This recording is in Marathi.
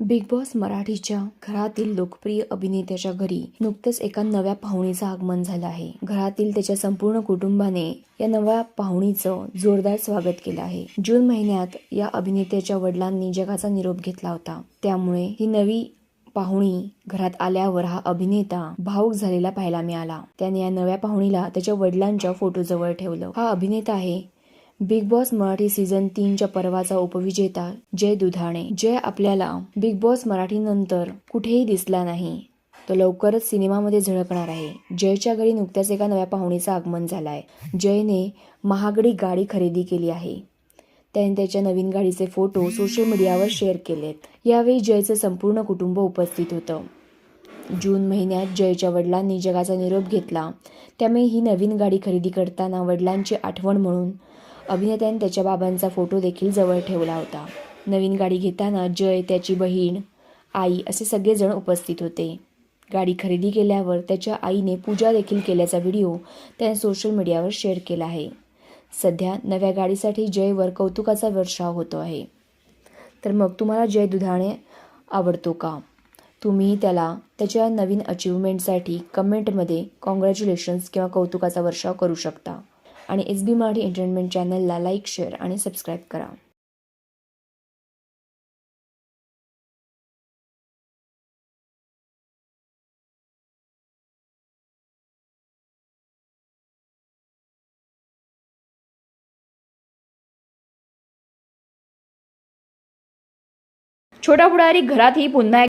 बिग बॉस मराठीच्या घरातील लोकप्रिय अभिनेत्याच्या घरी नुकतंच एका नव्या पाहुणीचं आगमन झालं आहे. घरातील त्याच्या संपूर्ण कुटुंबाने या नव्या पाहुणीचं जोरदार स्वागत केलं आहे. जून महिन्यात या अभिनेत्याच्या वडिलांनी जगाचा निरोप घेतला होता. त्यामुळे ही नवी पाहुणी घरात आल्यावर हा अभिनेता भाऊक झालेला पाहायला मिळाला. त्याने या नव्या पाहुणीला त्याच्या वडिलांच्या फोटोजवळ ठेवलं. हा अभिनेता आहे बिग बॉस मराठी सीझन तीनच्या पर्वाचा उपविजेता जय दुधाणे. जय आपल्याला बिग बॉस मराठी नंतर कुठेही दिसला नाही. तो लवकरच सिनेमामध्ये झळकणार आहे. जयच्या घरी नुकत्याच एका नव्या पाहुणीचं आगमन झालं आहे जयने महागडी गाडी खरेदी केली आहे. त्याने त्याच्या नवीन गाडीचे फोटो सोशल मीडियावर शेअर केलेत. यावेळी जयचं संपूर्ण कुटुंब उपस्थित होतं. जून महिन्यात जयच्या वडिलांनी जगाचा निरोप घेतला. त्यामुळे ही नवीन गाडी खरेदी करताना वडिलांची आठवण म्हणून अभिनेत्याने त्याच्या बाबांचा फोटो देखील जवळ ठेवला होता. नवीन गाडी घेताना जय त्याची बहीण आई असे सगळेजण उपस्थित होते. गाडी खरेदी केल्यावर त्याच्या आईने पूजा देखील केल्याचा व्हिडिओ त्याने सोशल मीडियावर शेअर केला आहे. सध्या नव्या गाडीसाठी जयवर कौतुकाचा वर्षाव होतो आहे. तर मग तुम्हाला जय दुधाणे आवडतो का? तुम्ही त्याला त्याच्या नवीन अचिव्हमेंटसाठी कमेंटमध्ये कॉंग्रॅच्युलेशन्स किंवा कौतुकाचा वर्षाव करू शकता. आणि एस बी मराठी एंटरटेनमेंट चॅनलला लाईक शेअर आणि सबस्क्राईब करा. छोटा पुढारी घरातही पुन्हा